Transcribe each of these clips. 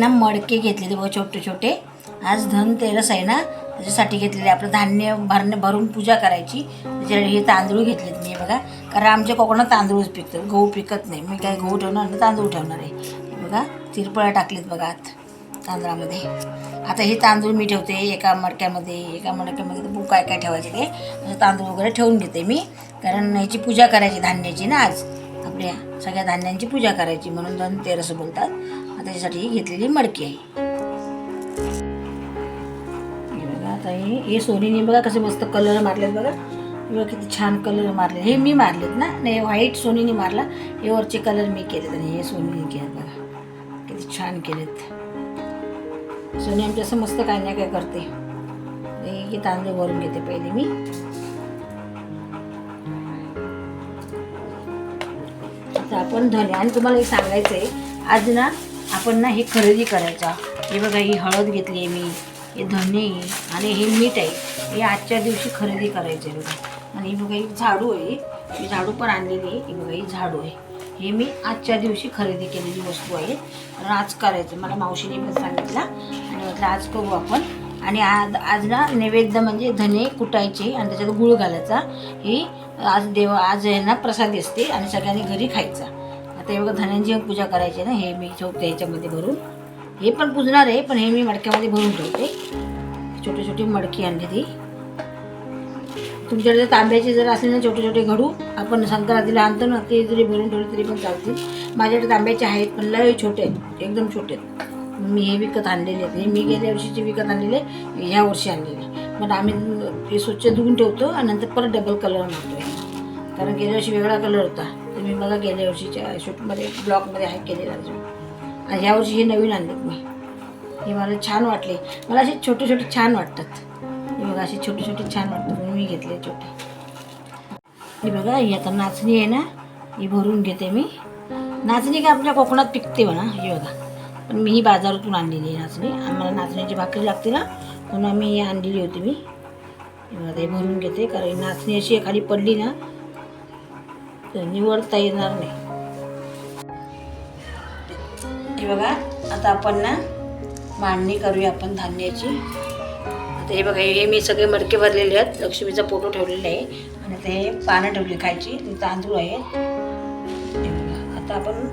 ना मडके घेतलेले बघा छोटे छोटे. आज धनतेरस आहे ना त्याच्यासाठी घेतलेले आपलं धान्य भरणे भरून पूजा करायची. त्याच्यासाठी हे तांदूळ घेतलेत मी बघा. कारण आमच्या कोकणात तांदूळच पिकतात गहू पिकत नाही. मी काय गहू ठेवणार नाही तांदूळ ठेवणार आहे. बघा तिरपळ्या टाकलेत बघा आत तांदळामध्ये. आता हे तांदूळ मी ठेवते एका मडक्यामध्ये एका मडक्यामध्ये तर काय काय ठेवायचे ते. तांदूळ वगैरे ठेवून घेते मी. कारण ह्याची पूजा करायची धान्याची ना आज. आपल्या सगळ्या धान्यांची पूजा करायची म्हणून धनतेरस बोलतात. त्याच्यासाठी ही घेतलेली मडकी आहे. हे बघा आता हे हे सोनीने बघा कसे मस्त कलर मारलेत बघा. बघा किती छान कलर मारले हे मी मारलेत ना? नाही व्हाईट सोनीने मारला. हे वरचे कलर मी केलेत आणि हे सोनीने केलेत बघा. किती छान केलेत. सोनी आमच्या असं मस्त काय नाही काय करते. हे तांदूळ भरून घेते पहिले मी. आता आपण धने आणि तुम्हाला एक सांगायचं आहे आज ना आपण ना हे खरेदी करायचा. हे बघा ही हळद घेतली आहे मी हे धने आहे आणि हे मीठ आहे. हे आजच्या दिवशी खरेदी करायचं आहे बघा. आणि ही बघा ही झाडू आहे. ही झाडू पण आणलेली आहे. ही बघा ही झाडू आहे. हे मी आजच्या दिवशी खरेदी केलेली वस्तू आहे. कारण आज करायचं. मला मावशीने पण सांगितलं. आणि म्हटलं आज करू आपण. आणि आज आज ना नैवेद्य म्हणजे धने कुटायचे आणि त्याच्यात गुळ घालायचा. ही आज देव आज आहे ना असते आणि सगळ्यांनी घरी खायचा. आता बघा धन्यांची पूजा करायची ना हे मी ठेवते ह्याच्यामध्ये भरून. हे पण पुजणार आहे पण हे मी मडक्यामध्ये भरून ठेवते. छोटी छोटी मडकी आणली ती. तुमच्याकडे तांब्याची तांब्याचे जर असले ना छोटे छोटे घडू आपण संक्रांतीला आणतो ना ते जरी भरून ठेवले तरी पण चालतील. माझ्याकडे तांब्याचे आहेत पण लय छोटे आहेत एकदम छोटे आहेत. मी हे विकत आणलेले आहेत. हे मी गेल्या वर्षीचे विकत आणलेले ह्या वर्षी आणलेले पण आम्ही हे स्वच्छ धुवून ठेवतो आणि नंतर परत डबल कलर मारतो कारण गेल्या वर्षी वेगळा कलर होता. मी बघा गेल्या वर्षीच्या शूटमध्ये ब्लॉकमध्ये हाय केलेला अजून. आणि ह्या वर्षी हे नवीन आणलेत मी हे मला छान वाटले. मला असे छोटे छोटे छान वाटतात. हे बघा असे छोटे छोटे छान वाटतात. म्हणून मी घेतले छोटे. हे बघा ही आता नाचणी आहे ना ही भरून घेते मी. नाचणी काय आपल्या कोकणात पिकते म्हणा हे बघा. पण मी ही बाजारातून आणलेली आहे नाचणी. आम्हाला नाचण्याची भाकरी लागते ना म्हणून आम्ही आणलेली होती मी. हे बघा भरून घेते. कारण नाचणी अशी एखादी पडली ना निवडता येणार नाही. हे बघा आता आपण ना मांडणी करूया आपण धान्याची. आता हे बघा हे मी सगळे मडके भरलेले आहेत. लक्ष्मीचा फोटो ठेवलेला आहे. आणि ते पानं ठेवली खायची ते तांदूळ आहे. हे बघा आता आपण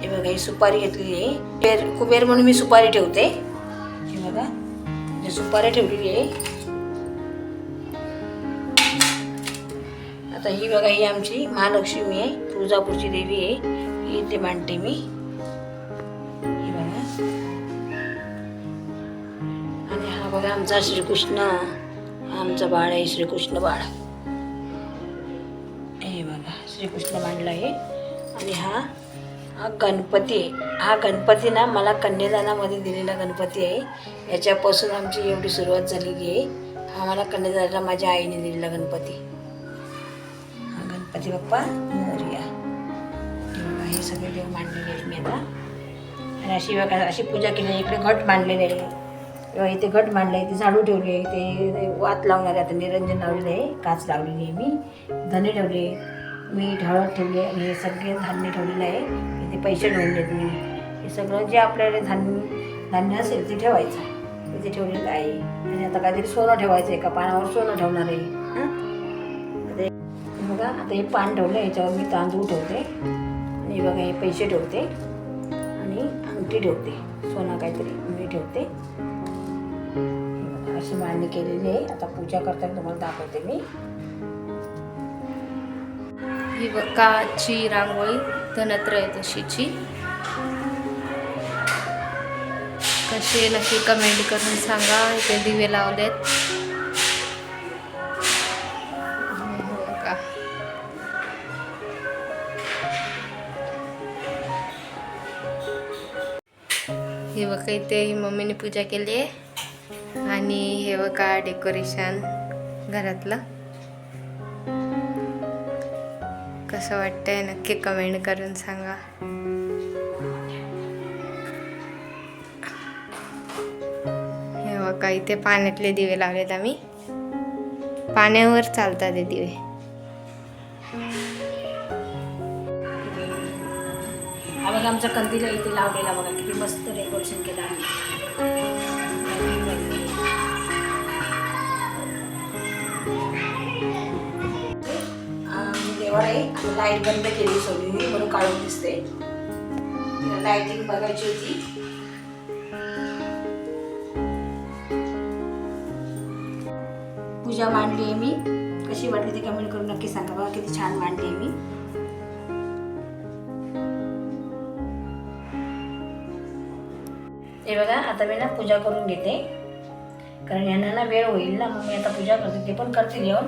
हे बघा ही सुपारी घेतलेली आहे. कुबेर कुबेर म्हणून मी सुपारी ठेवते. हे बघा म्हणजे सुपारी ठेवलेली आहे. आता ही बघा ही आमची महालक्ष्मी आहे तुळजापूरची देवी आहे. ही इथे मांडते मी. ही बघा. आणि हा बघा आमचा श्रीकृष्ण आमचा बाळ आहे श्रीकृष्ण बाळ. हे बघा श्रीकृष्ण मांडला आहे. आणि हा हा गणपती हा गणपती ना मला कन्यादानामध्ये दिलेला गणपती आहे. याच्यापासून आमची एवढी सुरुवात झालेली आहे. हा मला कन्यादानाला माझ्या आईने दिलेला गणपती. गणपती बाप्पा मोरया हे हे सगळे देव मांडलेले आहेत मी आता. आणि अशी अशी पूजा केली आहे. इकडे घट मांडलेले आहे किंवा इथे घट मांडलं आहे ते झाडू ठेवले आहे ते वात लावणार आहे आता निरंजन लावलेलं आहे काच लावलेली आहे मी. धने ठेवले मीठ हळद ठेवले आणि हे सगळे धान्य ठेवलेलं आहे. इथे पैसे ठेवलेत मी. हे सगळं जे आपल्याकडे धान्य धान्य असेल ते ठेवायचं. इथे ठेवलेलं आहे. आणि आता काहीतरी सोनं ठेवायचं एका पानावर सोनं ठेवणार आहे. बघा आता हे पान ठेवलं याच्यावर मी तांदूळ ठेवते. आणि बघा हे पैसे ठेवते. आणि अंगठी ठेवते. सोनं काहीतरी मी ठेवते. अशी मांडणी केलेली आहे. आता पूजा करताना तुम्हाला दाखवते मी. ही काची रांगोळी धनत्रयोदशीची कशी कसे नक्की कमेंट करून सांगा. इथे दिवे लावलेत. बघा इथे मम्मीने पूजा केली आहे. आणि हे बघा डेकोरेशन घरातलं. कसं वाटतंय नक्की कमेंट करून सांगा. हे बघा इथे पाण्यातले दिवे लावलेत आम्ही. पाण्यावर चालतात हे दिवे. आमचा कंदील इथे लावलेला बघा किती मस्त डेकोरेशन केलं आम्ही. आम्ही आहे आणि लाइट बंद केली सोडली म्हणून काढून दिसते. तिला लाईटिंग बघायची होती. पूजा मांडली आहे मी. कशी वाटली ती कमेंट करून नक्की सांगा बघा किती छान मांडली आहे मी. हे बघा आता मी ना पूजा करून घेते. कारण यांना ना वेळ होईल ना मग मी आता पूजा करते ते पण करतील येऊन.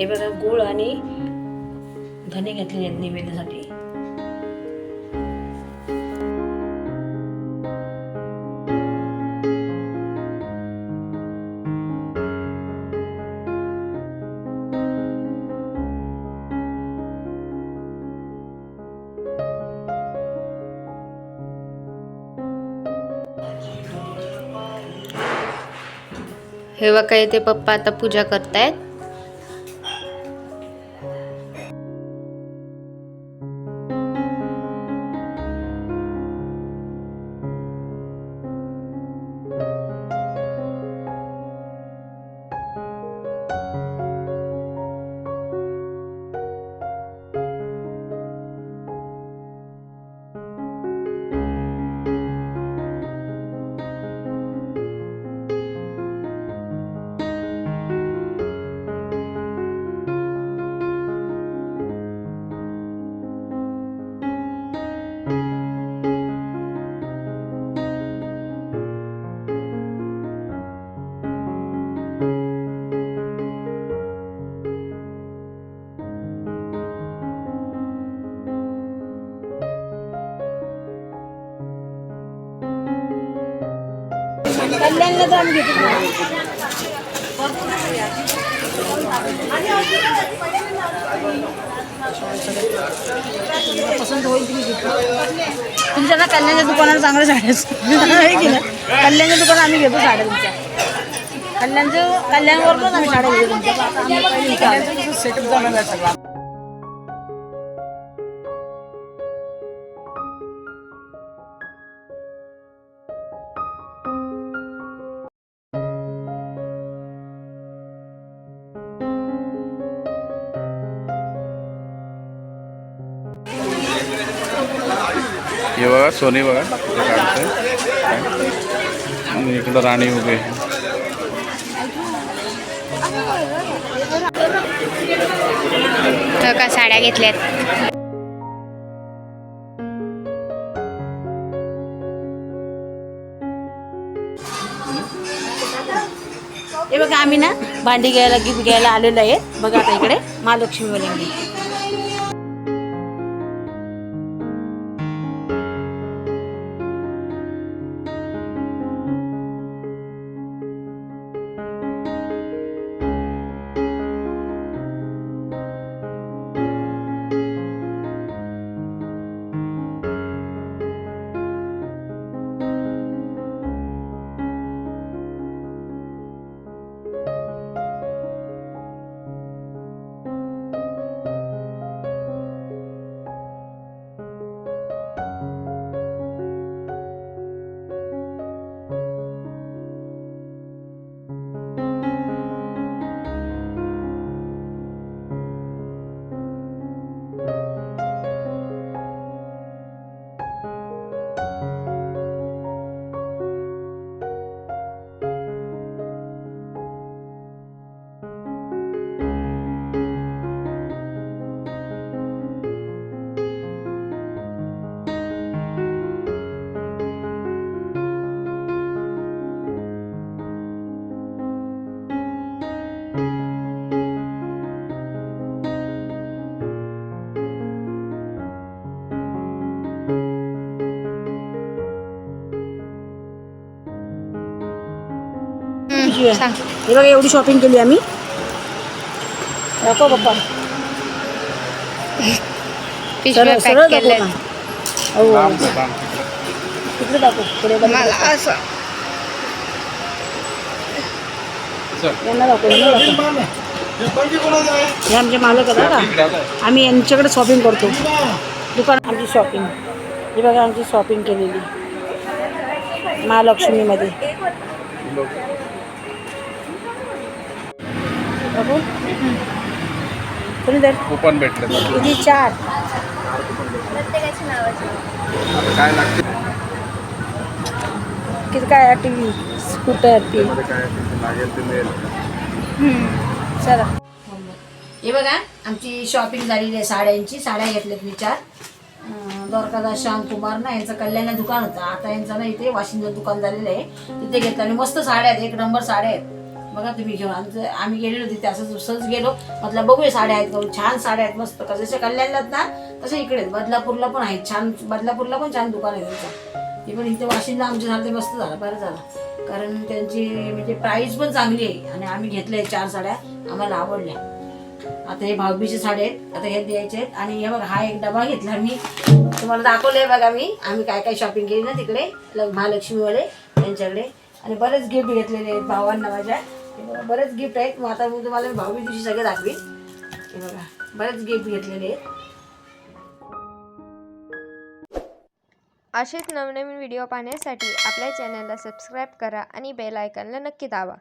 हे बघा गुळ आणि धने घेतलेले आहेत निवेद्यासाठी. हे बघा इथे पप्पा आता पूजा करतायत. कल्याणला तर आम्ही घेतो पसंत होईल तुम्ही घेतो तुमच्या ना कल्याणच्या दुकानावर चांगल्या साड्या आहे की नाही कल्याणच्या दुकानात आम्ही घेतो साड्या तुमच्या कल्याणचं कल्याणवरूनच आम्ही साड्या घेतो तुमच्या आता आम्ही पहिले इथे आलो. सेटअप झालेला आहे सगळा बघा सोनी बघा आणि इकडं राणी उभे का साड्या घेतल्यात. हे बघा आम्ही ना भांडी घ्यायला गिफ्ट घ्यायला आलेलो आहे. बघा आता इकडे हम्म, सांग. हे बघा एवढी शॉपिंग केली आम्ही. दाखव पप्पा पिशव्या सरळ पॅक सरळ दाखव केल्यात ना हो. तिकडे. दाखव पुढे बघ. मला असं. चल. यांना दाखव यांना दाखव. हे आमचे मालक आहेत इकडे आलाय. आम्ही यांच्याकडे शॉपिंग करतो. दुकान आमची शॉपिंग ही बघा आमची शॉपिंग केलेली. महालक्ष्मीमध्ये. बघू. कुपन भेटले किती चार. काय लागते? किती काय टी. व्ही स्कूटर ते चला. हे बघा आमची शॉपिंग झालेली आहे साड्यांची. साड्या घेतल्यात मी चार. द्वारकादास श्यामकुमार ना यांचं कल्याण दुकान होतं. आता यांचं ना इथे वाशिंदर दुकान झालेलं आहे. तिथे घेतलं. आणि मस्त साड्या आहेत. एक नंबर साड्या आहेत. बघा तुम्ही घेऊन आमचं आम्ही गेलेलो तिथे असंच सहज गेलो. म्हटलं बघूया साड्या आहेत का छान साड्या आहेत मस्त. का जसे कल्याणलात ना तसे इकडे आहेत. बदलापूरला पण आहेत. छान बदलापूरला पण छान दुकान आहे त्यांचं. ते पण इथे वाशिंदला आमच्या झालं ते मस्त झालं बरं झालं. कारण त्यांची म्हणजे प्राईस पण चांगली आहे. आणि आम्ही घेतल्या चार साड्या. आम्हाला आवडल्या. आता हे भाऊबीचे साडे आहेत. आता हे द्यायचे आहेत. आणि हे बघा हा एक डबा घेतला मी. तुम्हाला दाखवलंय बघा मी. आम्ही काय काय शॉपिंग केली ना तिकडे? ल- महालक्ष्मीवाले यांच्याकडे आणि बरेच गिफ्ट घेतलेले आहेत भावांना माझ्या. हे बघा बरेच गिफ्ट आहेत. मग आता मी तुम्हाला भावी दिवशी सगळे दाखवीन. हे बघा बरेच गिफ्ट घेतलेले आहेत. असेच नवनवीन व्हिडिओ पाहण्यासाठी आपल्या चॅनलला सबस्क्राईब करा आणि बेल आयकनला नक्की दाबा.